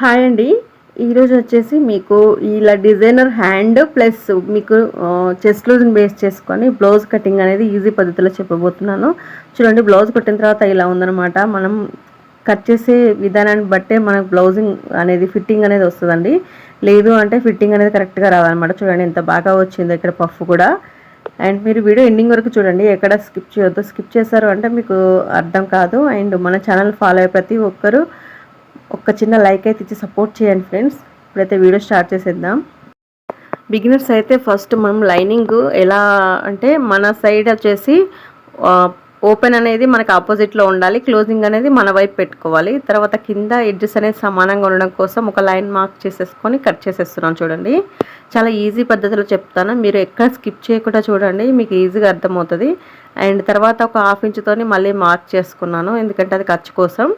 Hi అండి. ఈరోజు వచ్చేసి మీకు ఇలా డిజైనర్ హ్యాండ్ ప్లస్ మీకు చెస్ట్ లూజ్ని బేస్ చేసుకొని బ్లౌజ్ కటింగ్ అనేది ఈజీ పద్ధతిలో చెప్పబోతున్నాను. చూడండి బ్లౌజ్ కుట్టిన తర్వాత ఇలా ఉందనమాట మనం కట్ చేసే విధానాన్ని బట్టే మనకు బ్లౌజింగ్ అనేది ఫిట్టింగ్ అనేది వస్తుందండి. లేదు అంటే ఫిట్టింగ్ అనేది కరెక్ట్గా రావాలన్నమాట చూడండి ఎంత బాగా వచ్చిందో ఇక్కడ పఫ్ కూడా. అండ్ మీరు వీడియో ఎండింగ్ వరకు చూడండి ఎక్కడ స్కిప్ చేయొద్దు. స్కిప్ చేశారు అంటే మీకు అర్థం కాదు. అండ్ మన ఛానల్ ఫాలో అయ్యే ప్రతి ఒక్కరు ఒక చిన్న లైక్ అయితే ఇచ్చి సపోర్ట్ చేయండి ఫ్రెండ్స్. ఇప్పుడైతే వీడియో స్టార్ట్ చేసేద్దాం. బిగినర్స్ అయితే ఫస్ట్ మనం లైనింగ్ ఎలా అంటే మన సైడ్ వచ్చేసి ఓపెన్ అనేది మనకు ఆపోజిట్లో ఉండాలి. క్లోజింగ్ అనేది మన వైపు పెట్టుకోవాలి. తర్వాత కింద ఎడ్జెస్ అనేది సమానంగా ఉండడం కోసం ఒక లైన్ మార్క్ చేసేసుకొని కట్ చేసేస్తున్నాను చూడండి. చాలా ఈజీ పద్ధతిలో చెప్తాను. మీరు ఎక్కడ స్కిప్ చేయకుండా చూడండి. మీకు ఈజీగా అర్థమవుతుంది. అండ్ తర్వాత ఒక హాఫ్ ఇంచుతోని మళ్ళీ మార్క్ చేసుకున్నాను. ఎందుకంటే అది ఖర్చు కోసం.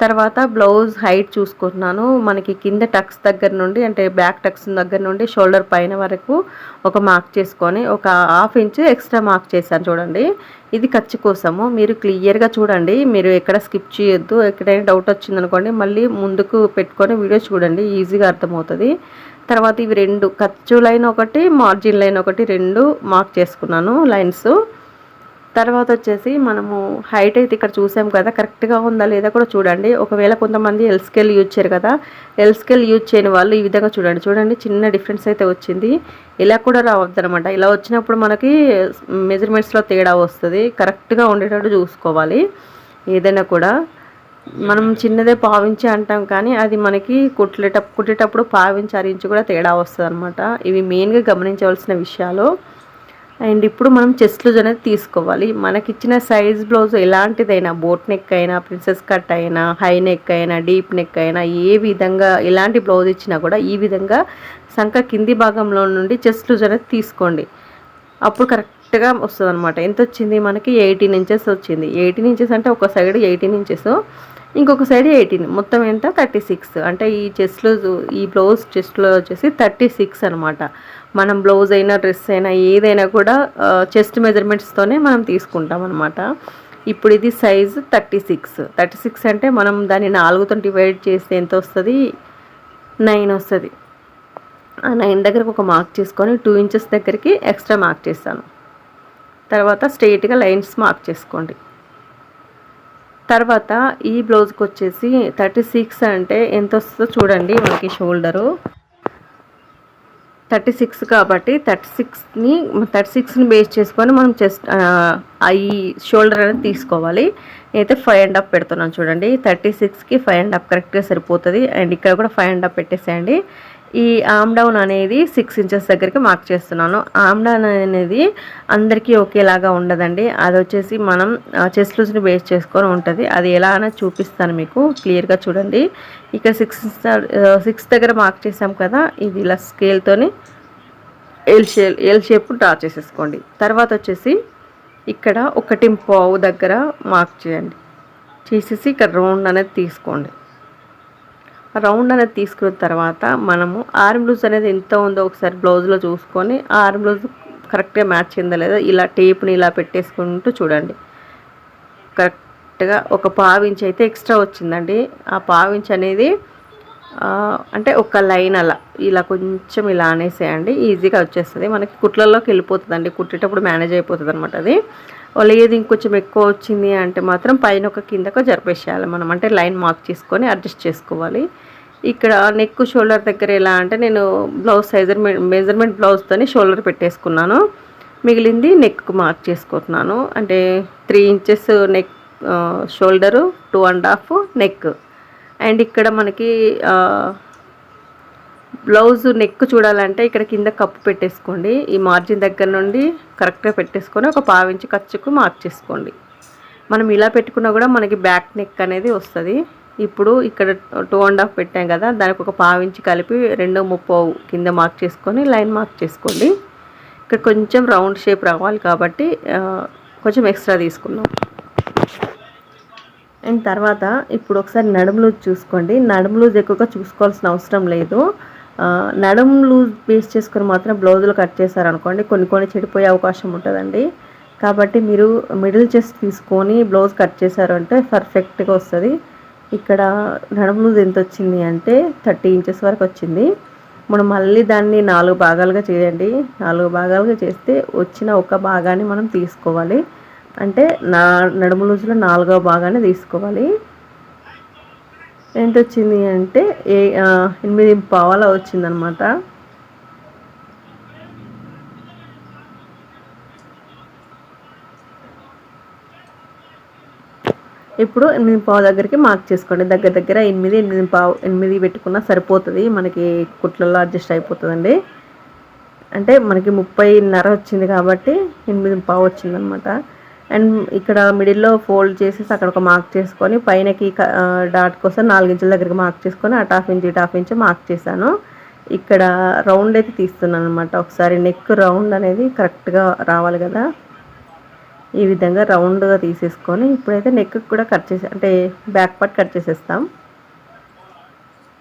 తర్వాత బ్లౌజ్ హైట్ చూసుకుంటున్నాను. మనకి కింద టక్స్ దగ్గర నుండి అంటే బ్యాక్ టక్స్ దగ్గర నుండి షోల్డర్ పైన వరకు ఒక మార్క్ చేసుకొని ఒక హాఫ్ ఇంచ్ ఎక్స్ట్రా మార్క్ చేశాను చూడండి. ఇది ఖర్చు కోసము. మీరు క్లియర్గా చూడండి. మీరు ఎక్కడ స్కిప్ చేయొద్దు. ఎక్కడైనా డౌట్ వచ్చిందనుకోండి మళ్ళీ ముందుకు పెట్టుకొని వీడియో చూడండి. ఈజీగా అర్థమవుతుంది. తర్వాత ఇవి రెండు ఖర్చు లైన్ ఒకటి మార్జిన్ లైన్ ఒకటి రెండు మార్క్ చేసుకున్నాను లైన్స్. తర్వాత వచ్చేసి మనము హైట్ అయితే ఇక్కడ చూసాం కదా కరెక్ట్గా ఉందా లేదా కూడా చూడండి. ఒకవేళ కొంతమంది ఎల్ స్కేల్ యూజ్ చేయరు కదా ఎల్ స్కేల్ యూజ్ చేయని వాళ్ళు ఈ విధంగా చూడండి. చూడండి చిన్న డిఫరెన్స్ అయితే వచ్చింది. ఇలా కూడా రావద్దు అనమాట ఇలా వచ్చినప్పుడు మనకి మెజర్మెంట్స్లో తేడా వస్తుంది. కరెక్ట్గా ఉండేటట్టు చూసుకోవాలి. ఏదైనా కూడా మనం చిన్నదే పావించి అంటాం కానీ అది మనకి కుట్లేట కుట్టేటప్పుడు పావించి అరించి కూడా తేడా వస్తుంది అనమాట ఇవి మెయిన్గా గమనించవలసిన విషయాలు. అండ్ ఇప్పుడు మనం చెస్ట్ లూజ్ అనేది తీసుకోవాలి. మనకిచ్చిన సైజ్ బ్లౌజ్ ఎలాంటిదైనా బోట్ నెక్ అయినా ప్రిన్సెస్ కట్ అయినా హై నెక్ అయినా డీప్ నెక్ అయినా ఏ విధంగా ఎలాంటి బ్లౌజ్ ఇచ్చినా కూడా ఈ విధంగా సంఖ కింది భాగంలో నుండి చెస్ట్ లూజ్ అనేది తీసుకోండి. అప్పుడు కరెక్ట్గా వస్తుంది అనమాట ఎంత వచ్చింది మనకి? ఎయిటీన్ ఇంచెస్ వచ్చింది. ఎయిటీన్ ఇంచెస్ అంటే ఒక సైడ్ ఎయిటీన్ ఇంచెస్ ఇంకొక సైడ్ ఎయిటీన్. మొత్తం ఎంత? Thirty six. అంటే ఈ చెస్ట్లో ఈ బ్లౌజ్ చెస్ట్లో వచ్చేసి థర్టీ సిక్స్ అనమాట మనం బ్లౌజ్ అయినా డ్రెస్ అయినా ఏదైనా కూడా చెస్ట్ మెజర్మెంట్స్తోనే మనం తీసుకుంటాం అనమాట ఇప్పుడు ఇది size thirty six thirty six అంటే మనం దాన్ని నాలుగుతో డివైడ్ చేస్తే ఎంత వస్తుంది? నైన్ వస్తుంది. ఆ నైన్ దగ్గరకు ఒక మార్క్ చేసుకొని టూ ఇంచెస్ దగ్గరికి ఎక్స్ట్రా మార్క్ చేస్తాను. తర్వాత స్ట్రెయిట్గా లైన్స్ మార్క్ చేసుకోండి. తర్వాత ఈ బ్లౌజ్కి వచ్చేసి థర్టీ సిక్స్ అంటే ఎంత వస్తుందో చూడండి మనకి షోల్డరు థర్టీ సిక్స్ కాబట్టి థర్టీ సిక్స్ని థర్టీ సిక్స్ని బేస్ చేసుకొని మనం చెస్ట్ ఐ షోల్డర్ అనేది తీసుకోవాలి. అయితే ఫైవ్ అండ్ హాఫ్ పెడుతున్నాను చూడండి. థర్టీ సిక్స్కి ఫైవ్ అండ్ హాఫ్ కరెక్ట్గా సరిపోతుంది. అండ్ ఇక్కడ కూడా ఫైవ్ అండ్ హాఫ్ పెట్టేసేయండి. ఈ ఆమ్ డౌన్ అనేది సిక్స్ ఇంచెస్ దగ్గరికి మార్క్ చేస్తున్నాను. ఆమ్ డౌన్ అనేది అందరికీ ఒకేలాగా ఉండదండి. అది వచ్చేసి మనం చెస్ట్ లూజ్ని బేస్ చేసుకొని ఉంటుంది. అది ఎలా అని చూపిస్తాను మీకు. క్లియర్గా చూడండి. ఇక్కడ సిక్స్ సిక్స్ దగ్గర మార్క్ చేసాం కదా ఇది ఇలా స్కేల్తోని L shape L shape draw చేసేసుకోండి. తర్వాత వచ్చేసి ఇక్కడ ఒకటి పావు దగ్గర మార్క్ చేయండి. చేసేసి ఇక్కడ రౌండ్ అనేది తీసుకోండి. రౌండ్ అనేది తీసుకున్న తర్వాత మనము ఆర్మ్ లూజ్ అనేది ఎంత ఉందో ఒకసారి బ్లౌజ్లో చూసుకొని ఆర్మ్ లూజ్ కరెక్ట్గా మ్యాచ్ అయిందా లేదా ఇలా టేప్ని ఇలా పెట్టేసుకుంటూ చూడండి. కరెక్ట్గా ఒక పావించ్ అయితే ఎక్స్ట్రా వచ్చిందండి. ఆ పావించ్ అనేది అంటే ఒక లైన్ అలా ఇలా కొంచెం ఇలా అనేసేయండి. ఈజీగా వచ్చేస్తుంది. మనకి కుట్లలోకి వెళ్ళిపోతుంది అండి కుట్టేటప్పుడు మేనేజ్ అయిపోతుంది అనమాట అది. లేదు ఇంకొంచెం ఎక్కువ వచ్చింది అంటే మాత్రం పైన ఒక కిందకు జరిపేసేయాలి మనం. అంటే లైన్ మార్క్ చేసుకొని అడ్జస్ట్ చేసుకోవాలి. ఇక్కడ నెక్ షోల్డర్ దగ్గర ఎలా అంటే నేను బ్లౌజ్ సైజర్ మెజర్మెంట్ బ్లౌజ్తోని షోల్డర్ పెట్టేసుకున్నాను. మిగిలింది నెక్ మార్క్ చేసుకుంటున్నాను. అంటే three inches neck shoulder two and half neck. And ఇక్కడ మనకి బ్లౌజ్ నెక్ చూడాలంటే ఇక్కడ కింద కప్పు పెట్టేసుకోండి. ఈ మార్జిన్ దగ్గర నుండి కరెక్ట్గా పెట్టేసుకొని ఒక పావించి ఖర్చుకు మార్క్ చేసుకోండి. మనం ఇలా పెట్టుకున్నా కూడా మనకి బ్యాక్ నెక్ అనేది వస్తుంది. ఇప్పుడు ఇక్కడ టూ అండ్ హాఫ్ పెట్టాం కదా దానికి ఒక పావించి కలిపి రెండో ముప్పో కింద మార్క్ చేసుకొని లైన్ మార్క్ చేసుకోండి. ఇక్కడ కొంచెం రౌండ్ షేప్ రావాలి కాబట్టి కొంచెం ఎక్స్ట్రా తీసుకున్నాం అండ్ తర్వాత ఇప్పుడు ఒకసారి నడుము లూజ్ చూసుకోండి. నడుము లూజ్ ఎక్కువగా చూసుకోవాల్సిన అవసరం లేదు. నడుం లూజ్ బేస్ చేసుకుని మాత్రం బ్లౌజులు కట్ చేశారనుకోండి కొన్ని కొన్ని చెడిపోయే అవకాశం ఉంటుందండి. కాబట్టి మీరు మిడిల్ చెస్ట్ తీసుకొని బ్లౌజ్ కట్ చేశారు అంటే పర్ఫెక్ట్గా వస్తుంది. ఇక్కడ నడుము లూజ్ ఎంత వచ్చింది అంటే థర్టీ ఇంచెస్ వరకు వచ్చింది. మనం మళ్ళీ దాన్ని నాలుగు భాగాలుగా చేయండి. నాలుగు భాగాలుగా చేస్తే వచ్చిన ఒక భాగాన్ని మనం తీసుకోవాలి. అంటే నా నడుము లూజులో నాలుగో భాగాన్ని తీసుకోవాలి. ఎంత వచ్చింది అంటే ఏ ఎనిమిది పావాల వచ్చిందనమాట. ఇప్పుడు ఎనిమిది పావు దగ్గరికి మార్క్ చేసుకోండి. దగ్గర దగ్గర ఎనిమిది ఎనిమిది పావు ఎనిమిది పెట్టుకున్నా సరిపోతుంది. మనకి కుట్లలో అడ్జస్ట్ అయిపోతుందండి. అంటే మనకి ముప్పైన్నర వచ్చింది కాబట్టి ఎనిమిది పావు వచ్చిందనమాట. అండ్ ఇక్కడ మిడిల్లో ఫోల్డ్ చేసేసి అక్కడ ఒక మార్క్ చేసుకొని పైనకి డాట్ కోసం నాలుగించుల దగ్గరికి మార్క్ చేసుకొని అటు హాఫ్ ఇంచ్ ఇటు హాఫ్ ఇంచ్ మార్క్ చేశాను. ఇక్కడ రౌండ్ అయితే తీస్తున్నాను అనమాట ఒకసారి నెక్ రౌండ్ అనేది కరెక్ట్గా రావాలి కదా. ఈ విధంగా రౌండ్గా తీసేసుకొని ఇప్పుడైతే నెక్ కూడా కట్ చేసే అంటే బ్యాక్ పార్ట్ కట్ చేసేస్తాం.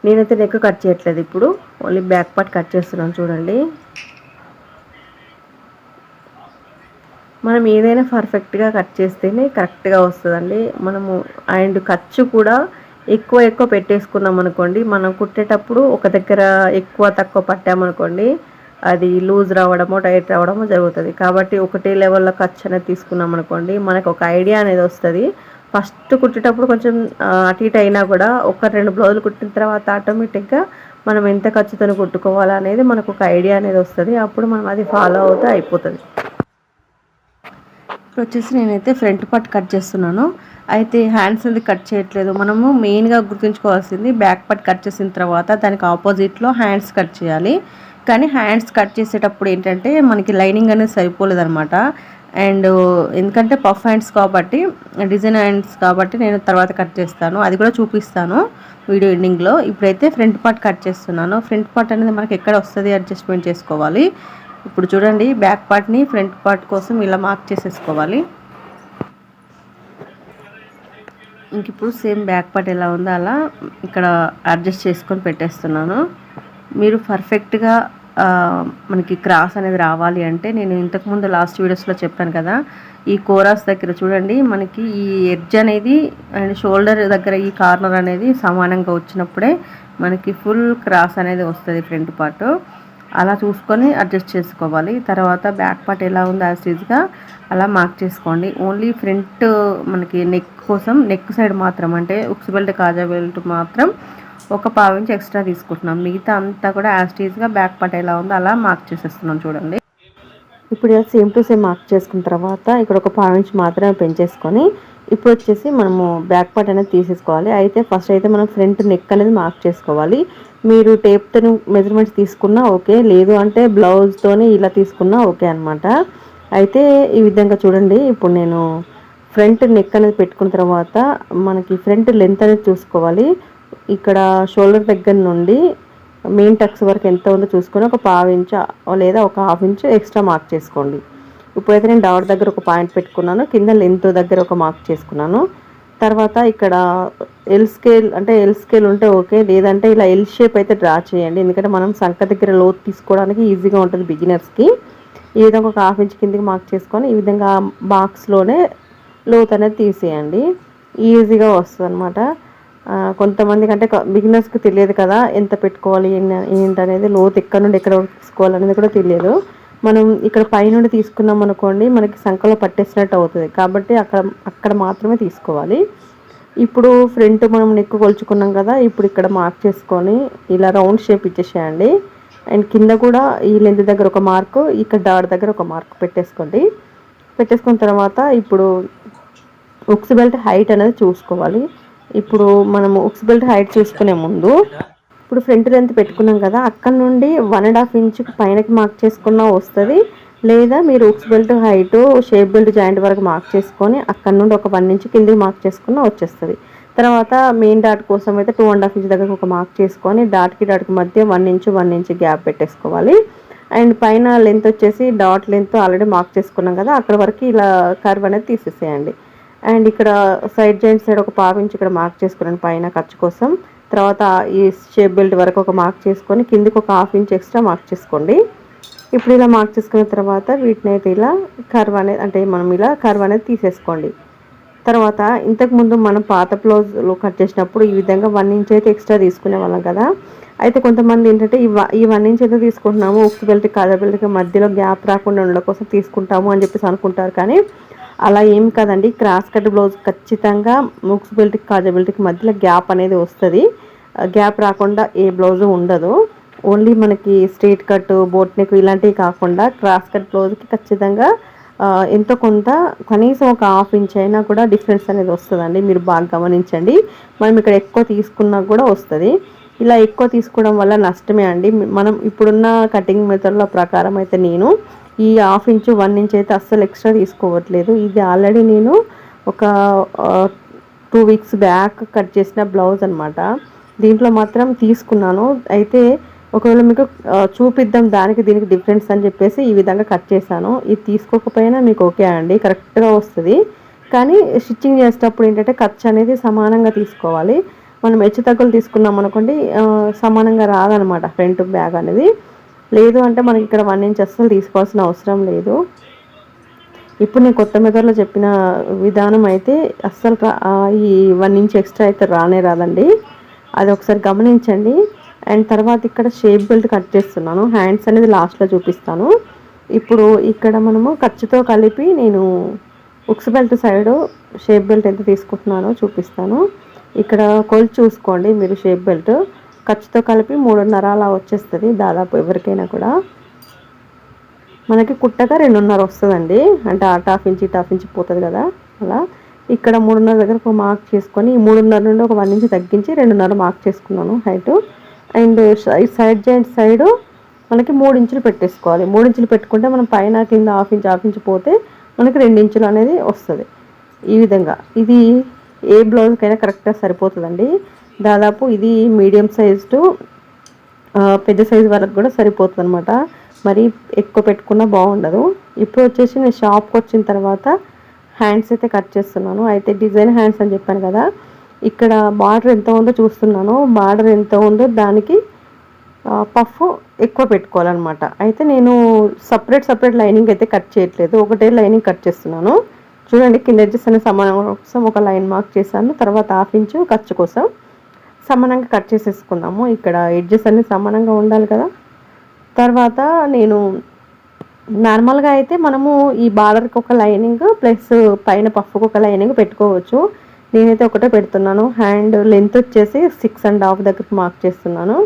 నేనైతే నెక్ కట్ చేయట్లేదు ఇప్పుడు. ఓన్లీ బ్యాక్ పార్ట్ కట్ చేస్తున్నాను చూడండి. మనం ఏదైనా పర్ఫెక్ట్గా కట్ చేస్తేనే కరెక్ట్గా వస్తుందండి. మనము అండ్ ఖర్చు కూడా ఎక్కువ ఎక్కువ పెట్టేసుకున్నాం అనుకోండి మనం కుట్టేటప్పుడు ఒక దగ్గర ఎక్కువ తక్కువ పట్టామనుకోండి అది లూజ్ రావడమో టైట్ రావడమో జరుగుతుంది. కాబట్టి ఒకటే లెవెల్లో ఖర్చు అనేది తీసుకున్నాం అనుకోండి మనకు ఒక ఐడియా అనేది వస్తుంది. ఫస్ట్ కుట్టేటప్పుడు కొంచెం అటు ఇటు అయినా కూడా ఒక రెండు బ్లౌజులు కుట్టిన తర్వాత ఆటోమేటిక్గా మనం ఎంత ఖర్చుతో కుట్టుకోవాలనేది మనకు ఒక ఐడియా అనేది వస్తుంది. అప్పుడు మనం అది ఫాలో అవుతూ అయిపోతుంది. ఇప్పుడు వచ్చేసి నేనైతే ఫ్రంట్ పార్ట్ కట్ చేస్తున్నాను. అయితే హ్యాండ్స్ అనేది కట్ చేయట్లేదు. మనము మెయిన్గా గుర్తుంచుకోవాల్సింది బ్యాక్ పార్ట్ కట్ చేసిన తర్వాత దానికి ఆపోజిట్లో హ్యాండ్స్ కట్ చేయాలి. కానీ హ్యాండ్స్ కట్ చేసేటప్పుడు ఏంటంటే మనకి లైనింగ్ అనేది సరిపోలేదనమాట అండ్ ఎందుకంటే పఫ్ హ్యాండ్స్ కాబట్టి డిజైన్ హ్యాండ్స్ కాబట్టి నేను తర్వాత కట్ చేస్తాను. అది కూడా చూపిస్తాను వీడియో ఎండింగ్లో ఇప్పుడైతే ఫ్రంట్ పార్ట్ కట్ చేస్తున్నాను. ఫ్రంట్ పార్ట్ అనేది మనకి ఎక్కడ వస్తుంది? అడ్జస్ట్మెంట్ చేసుకోవాలి. ఇప్పుడు చూడండి బ్యాక్ పార్ట్ని ఫ్రంట్ పార్ట్ కోసం ఇలా మార్క్ చేసేసుకోవాలి. ఇంక ఇప్పుడు సేమ్ బ్యాక్ పార్ట్ ఎలా ఉందో అలా ఇక్కడ అడ్జస్ట్ చేసుకొని పెట్టేస్తున్నాను. మీరు పర్ఫెక్ట్గా మనకి క్రాస్ అనేది రావాలి అంటే నేను ఇంతకుముందు లాస్ట్ వీడియోస్లో చెప్పాను కదా ఈ కోరాస్ దగ్గర చూడండి మనకి ఈ ఎడ్జ్ అనేది అండ్ షోల్డర్ దగ్గర ఈ కార్నర్ అనేది సమానంగా వచ్చినప్పుడే మనకి ఫుల్ క్రాస్ అనేది వస్తుంది ఫ్రంట్ పార్ట్ అలా చూసుకొని అడ్జస్ట్ చేసుకోవాలి. తర్వాత బ్యాక్ పార్ట్ ఎలా ఉందో యాజ్ అలా మార్క్ చేసుకోండి. ఓన్లీ ఫ్రంట్ మనకి నెక్ కోసం నెక్ సైడ్ మాత్రం అంటే ఉక్స్ బెల్ట్ కాజా బెల్ట్ మాత్రం ఒక పావు ఇంచ్ ఎక్స్ట్రా తీసుకుంటున్నాం. మిగతా అంతా కూడా యాస్టీజ్గా బ్యాక్ పార్ట్ ఎలా ఉందో అలా మార్క్ చేసేస్తున్నాం చూడండి. ఇప్పుడు సేమ్ టు సేమ్ మార్క్ చేసుకున్న తర్వాత ఇక్కడ ఒక పావు ఇంచ్ మాత్రమే పెంచేసుకొని ఇప్పుడు వచ్చేసి మనము బ్యాక్ పార్ట్ అనేది తీసేసుకోవాలి. అయితే ఫస్ట్ అయితే మనం ఫ్రంట్ నెక్ అనేది మార్క్ చేసుకోవాలి. మీరు టేప్తో మెజర్మెంట్స్ తీసుకున్నా ఓకే. లేదు అంటే బ్లౌజ్తోనే ఇలా తీసుకున్నా ఓకే అనమాట అయితే ఈ విధంగా చూడండి. ఇప్పుడు నేను ఫ్రంట్ నెక్ అనేది పెట్టుకున్న తర్వాత మనకి ఫ్రంట్ లెంత్ అనేది చూసుకోవాలి. ఇక్కడ షోల్డర్ దగ్గర నుండి మెయిన్ టక్స్ వరకు ఎంత ఉందో చూసుకొని ఒక పావు ఇంచు లేదా ఒక హాఫ్ ఇంచు ఎక్స్ట్రా మార్క్ చేసుకోండి. ఇప్పుడైతే నేను డాట్ దగ్గర ఒక పాయింట్ పెట్టుకున్నాను. కింద లెంత్ దగ్గర ఒక మార్క్ చేసుకున్నాను. తర్వాత ఇక్కడ ఎల్ స్కేల్ అంటే ఎల్ స్కేల్ ఉంటే ఓకే. లేదంటే ఇలా ఎల్ షేప్ అయితే డ్రా చేయండి. ఎందుకంటే మనం సంఖ దగ్గర లోతు తీసుకోవడానికి ఈజీగా ఉంటుంది బిగినర్స్కి ఈ విధంగా ఒక హాఫ్ ఇంచ్ కిందకి మార్క్ చేసుకొని ఈ విధంగా బాక్స్లోనే లోత్ అనేది తీసేయండి. ఈజీగా వస్తుంది అనమాట కొంతమంది కంటే బిగినర్స్కి తెలియదు కదా ఎంత పెట్టుకోవాలి ఏంటనేది లోతు ఎక్కడ నుండి ఎక్కడ తీసుకోవాలి అనేది కూడా తెలియదు. మనం ఇక్కడ పైనుండి తీసుకున్నాం అనుకోండి మనకి సంఖలో పట్టేసినట్టు అవుతుంది. కాబట్టి అక్కడ అక్కడ మాత్రమే తీసుకోవాలి. ఇప్పుడు ఫ్రంట్ మనం నెక్కు కొలుచుకున్నాం కదా ఇప్పుడు ఇక్కడ మార్క్ చేసుకొని ఇలా రౌండ్ షేప్ ఇచ్చేసేయండి. అండ్ కింద కూడా ఈ లెంత్ దగ్గర ఒక మార్కు ఇక్కడ డాట్ దగ్గర ఒక మార్క్ పెట్టేసుకోండి. పెట్టేసుకున్న తర్వాత ఇప్పుడు ఉక్స్ బెల్ట్ హైట్ అనేది చూసుకోవాలి. ఇప్పుడు మనము ఉక్స్ బెల్ట్ హైట్ చూసుకునే ముందు ఇప్పుడు ఫ్రంట్ లెంత్ పెట్టుకున్నాం కదా అక్కడ నుండి వన్ అండ్ హాఫ్ ఇంచ్ పైనకి మార్క్ చేసుకున్నా వస్తుంది. లేదా మీరు ఉక్స్ belt height shape belt joint వరకు మార్క్ చేసుకొని అక్కడ నుండి ఒక వన్ ఇంచ్ కిందకి మార్క్ చేసుకున్నా వచ్చేస్తుంది. తర్వాత మెయిన్ డాట్ కోసం అయితే టూ అండ్ హాఫ్ ఇంచ్ దగ్గర ఒక మార్క్ చేసుకొని డాట్కి డాట్కి మధ్య one inch one inch gap పెట్టేసుకోవాలి. అండ్ పైన లెంత్ వచ్చేసి డాట్ లెంత్ ఆల్రెడీ మార్క్ చేసుకున్నాం కదా అక్కడ వరకు ఇలా కర్వ్ అనేది తీసేసేయండి. అండ్ ఇక్కడ సైడ్ జాయింట్ సైడ్ ఒక పావించి ఇక్కడ మార్క్ చేసుకున్నాను పైన ఖర్చు కోసం. తర్వాత ఈ షేప్ బెల్ట్ వరకు ఒక మార్క్ చేసుకొని కిందికి ఒక హాఫ్ ఇంచ్ ఎక్స్ట్రా మార్క్ చేసుకోండి. ఇప్పుడు ఇలా మార్క్ చేసుకున్న తర్వాత వీటిని అయితే ఇలా కర్వ్ అనేది అంటే మనం ఇలా కర్వ్ అనేది తీసేసుకోండి. తర్వాత ఇంతకుముందు మనం పాత బ్లౌజ్లో కట్ చేసినప్పుడు ఈ విధంగా వన్ ఇంచ్ అయితే ఎక్స్ట్రా తీసుకునే వాళ్ళం కదా. అయితే కొంతమంది ఏంటంటే ఈ వన్ ఇంచ్ అయితే తీసుకుంటున్నాము ఉక్కు బెల్ట్ కాజా బెల్ట్కి మధ్యలో గ్యాప్ రాకుండా ఉండడం కోసం తీసుకుంటాము అని చెప్పేసి అనుకుంటారు కానీ అలా ఏం కాదండి. క్రాస్ కట్ బ్లౌజ్ ఖచ్చితంగా ముక్స్ బెల్ట్కి కాజా బెల్ట్కి మధ్యలో గ్యాప్ అనేది వస్తుంది. గ్యాప్ రాకుండా ఏ బ్లౌజు ఉండదు. ఓన్లీ మనకి స్ట్రేట్ కట్ బోట్ నెక్ ఇలాంటివి కాకుండా క్రాస్ కట్ బ్లౌజ్కి ఖచ్చితంగా ఎంతో కొంత కనీసం ఒక హాఫ్ ఇంచ్ అయినా కూడా డిఫరెన్స్ అనేది వస్తుందండి. మీరు బాగా గమనించండి. మనం ఇక్కడ ఎక్కువ తీసుకున్నా కూడా వస్తుంది. ఇలా ఎక్కువ తీసుకోవడం వల్ల నష్టమే అండి. మనం ఇప్పుడున్న కటింగ్ మెథడ్ల ప్రకారం అయితే నేను ఈ హాఫ్ ఇంచు వన్ ఇంచ్ అయితే అస్సలు ఎక్స్ట్రా తీసుకోవట్లేదు. ఇది ఆల్రెడీ నేను ఒక టూ వీక్స్ బ్యాక్ కట్ చేసిన బ్లౌజ్ అనమాట దీంట్లో మాత్రం తీసుకున్నాను. అయితే ఒకవేళ మీకు చూపిద్దాం దానికి దీనికి డిఫరెన్స్ అని చెప్పేసి ఈ విధంగా కట్ చేశాను. ఇది తీసుకోకపోయినా మీకు ఓకే అండి కరెక్ట్గా వస్తుంది. కానీ స్టిచ్చింగ్ చేసేటప్పుడు ఏంటంటే ఖర్చు అనేది సమానంగా తీసుకోవాలి. మనం హెచ్చు తగ్గులు తీసుకున్నాం అనుకోండి సమానంగా రాదనమాట ఫ్రంట్ బ్యాగ్ అనేది. లేదు అంటే మనకి ఇక్కడ వన్ ఇంచ్ అస్సలు తీసుకోవాల్సిన అవసరం లేదు. ఇప్పుడు నేను కొత్త మెథడ్లో చెప్పిన విధానం అయితే అస్సలు ఈ వన్ ఇంచ్ ఎక్స్ట్రా అయితే రానే రాదండి. అది ఒకసారి గమనించండి. అండ్ తర్వాత ఇక్కడ షేప్ బెల్ట్ కట్ చేస్తున్నాను. హ్యాండ్స్ అనేది లాస్ట్లో చూపిస్తాను. ఇప్పుడు ఇక్కడ మనము ఖర్చుతో కలిపి నేను ఉక్స్ బెల్ట్ సైడ్ షేప్ బెల్ట్ ఎంత తీసుకుంటున్నానో చూపిస్తాను. ఇక్కడ కొలు చూసుకోండి మీరు షేప్ బెల్ట్. ఖర్చుతో కలిపి మూడున్నర అలా వచ్చేస్తుంది దాదాపు ఎవరికైనా కూడా. మనకి కుట్టగా రెండున్నర వస్తుందండి. అంటే ఆ టాఫ్ ఇంచి టాఫ్ ఇంచి పోతుంది కదా అలా. ఇక్కడ మూడున్నర దగ్గర ఒక మార్క్ చేసుకొని మూడున్నర నుండి ఒక వన్ ఇంచ్ తగ్గించి రెండున్నర మార్క్ చేసుకున్నాను height and side joint side మనకి మూడు ఇంచులు పెట్టేసుకోవాలి. మూడు ఇంచులు పెట్టుకుంటే మనం పైన కింద హాఫ్ ఇంచ్ హాఫ్ ఇంచ్ పోతే మనకి రెండు ఇంచులు అనేది వస్తుంది. ఈ విధంగా. ఇది ఏ బ్లౌజ్కైనా కరెక్ట్గా సరిపోతుందండి. దాదాపు ఇది మీడియం సైజ్ టు పెద్ద సైజ్ వరకు కూడా సరిపోతుంది అనమాట మరి ఎక్కువ పెట్టుకున్నా బాగుండదు. ఇప్పుడు వచ్చేసి నేను షాప్కి వచ్చిన తర్వాత హ్యాండ్స్ అయితే కట్ చేస్తున్నాను. అయితే డిజైన్ హ్యాండ్స్ అని చెప్పాను కదా ఇక్కడ బార్డర్ ఎంత ఉందో చూస్తున్నాను. బార్డర్ ఎంత ఉందో దానికి పఫ్ ఎక్కువ పెట్టుకోవాలన్నమాట. అయితే నేను సపరేట్ సపరేట్ లైనింగ్ అయితే కట్ చేయట్లేదు. ఒకటే లైనింగ్ కట్ చేస్తున్నాను. చూడండి కింద ఎడ్జెస్ అనే సమానం కోసం ఒక లైన్ మార్క్ చేశాను. తర్వాత హాఫ్ ఇంచు ఖర్చు కోసం సమానంగా కట్ చేసేసుకుందాము. ఇక్కడ ఎడ్జెస్ అన్ని సమానంగా ఉండాలి కదా. తర్వాత నేను నార్మల్గా అయితే మనము ఈ బార్డర్కి ఒక లైనింగ్ ప్లస్ పైన పఫ్కి ఒక లైనింగ్ పెట్టుకోవచ్చు. నేనైతే ఒకటే పెడుతున్నాను. హ్యాండ్ లెంత్ వచ్చేసి సిక్స్ అండ్ హాఫ్ దగ్గరికి మార్క్ చేస్తున్నాను.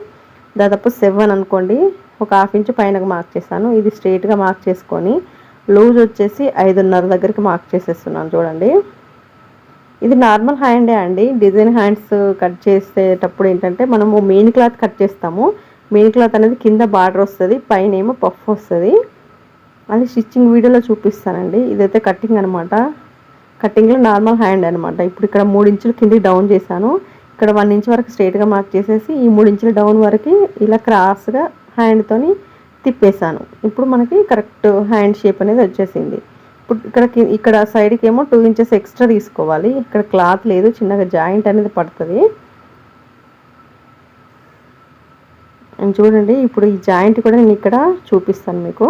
దాదాపు సెవెన్ అనుకోండి. ఒక హాఫ్ ఇంచ్ పైన మార్క్ చేశాను. ఇది స్ట్రైట్గా మార్క్ చేసుకొని లూజ్ వచ్చేసి ఐదున్నర దగ్గరికి మార్క్ చేసేస్తున్నాను చూడండి. ఇది నార్మల్ హ్యాండే అండి. డిజైన్ హ్యాండ్స్ కట్ చేసేటప్పుడు ఏంటంటే మనము మెయిన్ క్లాత్ కట్ చేస్తాము. మెయిన్ క్లాత్ అనేది కింద బార్డర్ వస్తుంది. పైన ఏమో పఫ్ వస్తుంది. అది స్టిచ్చింగ్ వీడియోలో చూపిస్తానండి. ఇదైతే కటింగ్ అనమాట కటింగ్లో నార్మల్ హ్యాండ్ అనమాట ఇప్పుడు ఇక్కడ మూడు ఇంచులు కిందికి డౌన్ చేశాను. ఇక్కడ వన్ ఇంచ్ వరకు స్ట్రైట్గా మార్క్ చేసేసి ఈ మూడు ఇంచుల డౌన్ వరకు ఇలా క్రాస్గా హ్యాండ్తోని తిప్పేశాను. ఇప్పుడు మనకి కరెక్ట్ హ్యాండ్ షేప్ అనేది వచ్చేసింది. ఇప్పుడు ఇక్కడ ఇక్కడ సైడ్కి ఏమో టూ ఇంచెస్ ఎక్స్ట్రా తీసుకోవాలి. ఇక్కడ క్లాత్ లేదు చిన్నగా జాయింట్ అనేది పడుతుంది. చూడండి ఇప్పుడు ఈ జాయింట్ కూడా నేను ఇక్కడ చూపిస్తాను మీకు.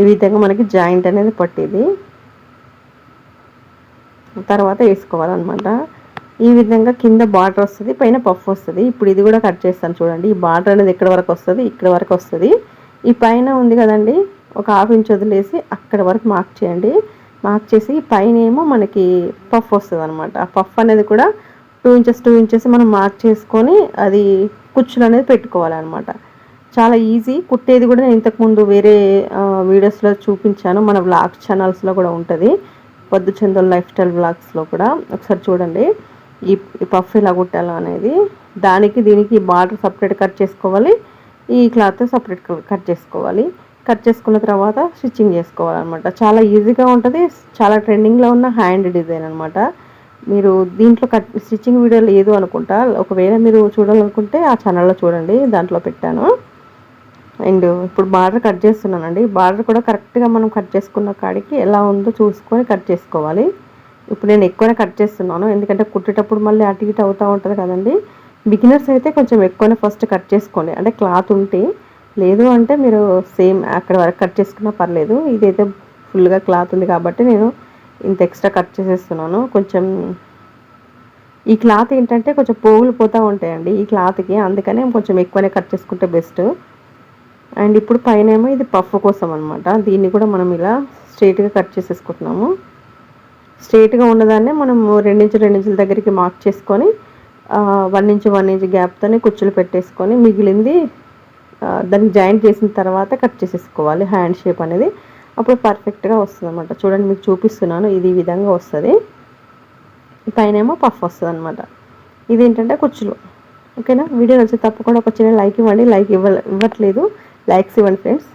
ఈ విధంగా మనకి జాయింట్ అనేది పట్టేది. తర్వాత వేసుకోవాలన్నమాట. ఈ విధంగా కింద బార్డర్ వస్తుంది పైన పఫ్ వస్తుంది. ఇప్పుడు ఇది కూడా కట్ చేస్తాను చూడండి. ఈ బార్డర్ అనేది ఎక్కడ వరకు వస్తుంది? ఇక్కడ వరకు వస్తుంది. ఈ పైన ఉంది కదండి ఒక హాఫ్ ఇంచ్ వదిలేసి అక్కడ వరకు మార్క్ చేయండి. మార్క్ చేసి పైన ఏమో మనకి పఫ్ వస్తుంది అనమాట ఆ పఫ్ అనేది కూడా టూ ఇంచెస్ టూ ఇంచెస్ మనం మార్క్ చేసుకొని అది కుచ్చులు అనేది పెట్టుకోవాలన్నమాట. చాలా ఈజీ కుట్టేది కూడా నేను ఇంతకుముందు వేరే వీడియోస్లో చూపించాను. మన బ్లాగ్ ఛానల్స్లో కూడా ఉంటుంది. పొద్దు చందుల లైఫ్ స్టైల్ బ్లాగ్స్లో కూడా. ఒకసారి చూడండి. ఈ పఫ్ ఎలా కుట్టాలా అనేది. దానికి దీనికి బార్డర్ సపరేట్ కట్ చేసుకోవాలి. ఈ క్లాత్ సపరేట్ కట్ చేసుకోవాలి. కట్ చేసుకున్న తర్వాత స్టిచ్చింగ్ చేసుకోవాలన్నమాట. చాలా ఈజీగా ఉంటుంది. చాలా ట్రెండింగ్లో ఉన్న హ్యాండ్ డిజైన్ అనమాట మీరు దీంట్లో కట్ స్టిచ్చింగ్ వీడియో లేదు అనుకుంటా. ఒకవేళ మీరు చూడాలనుకుంటే ఆ ఛానల్లో చూడండి. దాంట్లో పెట్టాను. అండ్ ఇప్పుడు బార్డర్ కట్ చేస్తున్నానండి. బార్డర్ కూడా కరెక్ట్గా మనం కట్ చేసుకున్న కాడికి ఎలా ఉందో చూసుకొని కట్ చేసుకోవాలి. ఇప్పుడు నేను ఎక్కువనే కట్ చేస్తున్నాను. ఎందుకంటే కుట్టేటప్పుడు మళ్ళీ అటు ఇటు అవుతూ ఉంటుంది కదండి. బిగినర్స్ అయితే కొంచెం ఎక్కువనే ఫస్ట్ కట్ చేసుకోండి. అంటే క్లాత్ ఉంటే లేదు అంటే మీరు సేమ్ అక్కడ వరకు కట్ చేసుకున్నా పర్లేదు. ఇదైతే ఫుల్గా క్లాత్ ఉంది కాబట్టి నేను ఇంత ఎక్స్ట్రా కట్ చేసేస్తున్నాను. కొంచెం ఈ క్లాత్ ఏంటంటే కొంచెం పోగులు పోతూ ఉంటాయండి ఈ క్లాత్కి. అందుకనే కొంచెం ఎక్కువనే కట్ చేసుకుంటే బెస్ట్. అండ్ ఇప్పుడు పైన ఏమో ఇది పఫ్ కోసం అనమాట దీన్ని కూడా మనం ఇలా స్ట్రైట్గా కట్ చేసేసుకుంటున్నాము. స్ట్రైట్గా ఉన్నదాన్నే మనం రెండించు రెండించుల దగ్గరికి మార్క్ చేసుకొని వన్ ఇంచు వన్ ఇంచు గ్యాప్తోనే కుచ్చులు పెట్టేసుకొని మిగిలింది దానికి జాయింట్ చేసిన తర్వాత కట్ చేసేసుకోవాలి హ్యాండ్ షేప్ అనేది. అప్పుడు పర్ఫెక్ట్గా వస్తుంది అనమాట చూడండి మీకు చూపిస్తున్నాను. ఇది ఈ విధంగా వస్తుంది. పైన ఏమో పఫ్ వస్తుంది అనమాట ఇది ఏంటంటే కుచ్చులు. ఓకేనా? వీడియో నచ్చితే తప్పకుండా ఒక చిన్న లైక్ ఇవ్వండి. లైక్ ఇవ్వ ఇవ్వట్లేదు. లైక్స్ ఇవ్వండి ఫ్రెండ్స్